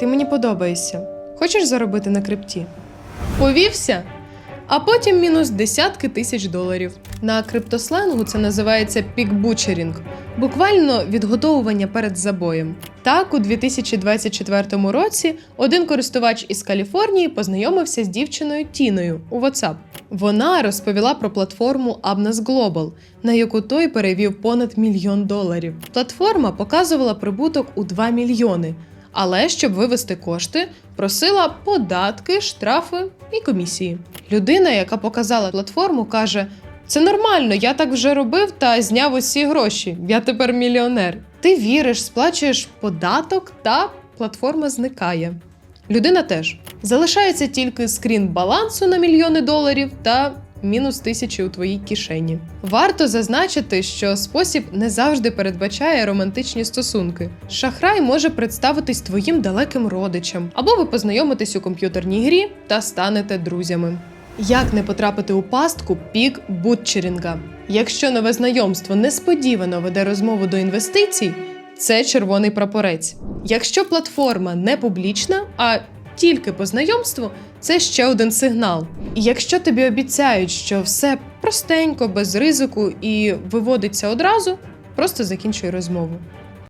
Ти мені подобаєшся. Хочеш заробити на крипті? Повівся? А потім мінус десятки тисяч доларів. На криптосленгу це називається пікбучерінг, буквально відготовування перед забоєм. Так, у 2024 році один користувач із Каліфорнії познайомився з дівчиною Тіною у WhatsApp. Вона розповіла про платформу Abnas Global, на яку той перевів понад мільйон доларів. Платформа показувала прибуток у 2 мільйони. Але щоб вивести кошти, просила податки, штрафи і комісії. Людина, яка показала платформу, каже: це нормально, я так вже робив та зняв усі гроші. Я тепер мільйонер. Ти віриш, сплачуєш податок, та платформа зникає. Людина теж залишається тільки скрін балансу на мільйони доларів та мінус тисячі у твоїй кишені. Варто зазначити, що спосіб не завжди передбачає романтичні стосунки. Шахрай може представитись твоїм далеким родичем, або ви познайомитесь у комп'ютерній грі та станете друзями. Як не потрапити у пастку пік бутчерінга? Якщо нове знайомство несподівано веде розмову до інвестицій, це червоний прапорець. Якщо платформа не публічна, а тільки по знайомству, це ще один сигнал. І якщо тобі обіцяють, що все простенько, без ризику і виводиться одразу, просто закінчуй розмову.